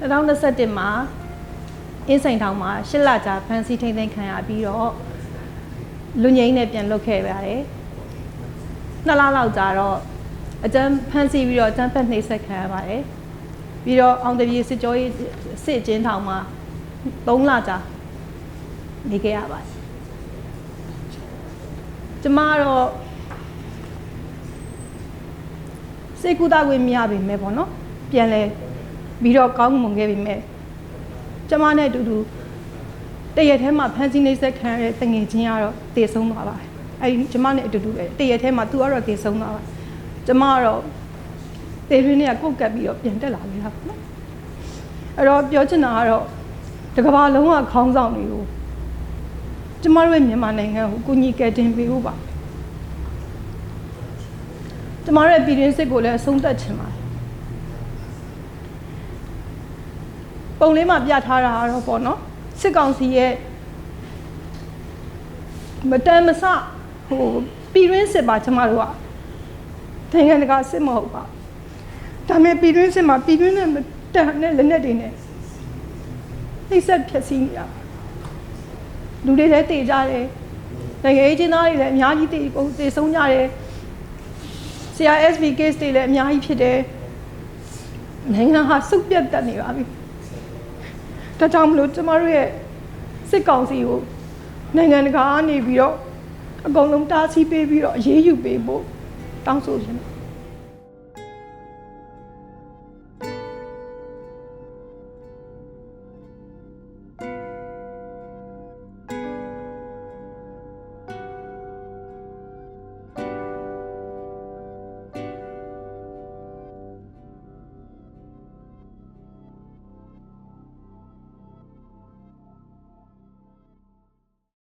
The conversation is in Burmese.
2021မှာအင်းစိန်ထောင်မှာရှစ်လကြာဖမ်းဆီးထိန်းသိမ်းခံရပြီးတော့လူငိမ့်နဲ့ပြန်လွတ်ခဲ့ပါတယ်နှစ်လလောက်ကြာတော့အကျန်းဖမ်းဆီးပြီးတော့အကျန်းဖက်နှိပ်စက်ခံရပါတယ်ပြီးတော့အောင်တပြေစစ်ကြောရေးစစ်ကျင်းထောင်မှာ3လကြာနေခဲ့ရပါတယ်ကျမတော့စိတ်ကူးတာဝင်မရပါမယ်ပေါ့နော်ပြန်လဲ ပြီးတော့ကောင်းမွန်ခဲ့ပြီမဲ့ကျမနဲ့အတူတူတရက်ထဲမှာဖန်စီနေဆက်ခံရတဲ့တငယ်ချင်းကတော့တည်ဆုံးသွားပါတယ်အဲဒီကျမနဲ့အတူတူပဲတရက်ထဲမှာသူကတော့တည်ဆုံးသွားပါတယ်ကျမကတော့တေရင်းနဲ့ကုတ်ကပ်ပြီးတော့ပြန်တက်လာနေတာပေါ့နော်အဲ့တော့ပြောချင်တာကတော့တကဘာလုံးကခေါင်းဆောင်တွေကိုကျမတို့ရဲ့မြန်မာနိုင်ငံကိုကူညီကယ်တင်ပေးဖို့ပါကျမတို့ရဲ့ပြည်တွင်းစစ်ကိုလည်းအဆုံးသတ်ချင်ပါတယ် ပုံလေးမှာပြထားတာကတော့ပေါ့နော်စစ်ကောင်စီရဲ့မတန်မဆဟိုပြည်တွင်းစစ်ပါကျမတို့ကနိုင်ငံတကာစစ်မဟုတ်ပါဒါပေမဲ့ပြည်တွင်းစစ်မှာပြည်တွင်းနဲ့မတန်တဲ့လက်နက်တွေနဲ့နှိပ်စက်ဖျက်ဆီးနေတာလူတွေလည်းတည်ကြတယ်နိုင်ငံရေးကျင်းသားတွေလည်းအများကြီးတည်ကုန်တည်ဆုံးကြတယ် CRSV case တွေလည်းအများကြီးဖြစ်တယ်နိုင်ငံဟာစုပ်ပြတ်တက်နေပါပြီ ဒါကြောင့်မလို့ကျမတို့ရဲ့စစ်ကောင်စီကိုနိုင်ငံတကာကနေပြီးတော့အကုန်လုံးတားဆီးပေးပြီးတော့အရေးယူပေးဖို့တောင်းဆိုချင်တယ်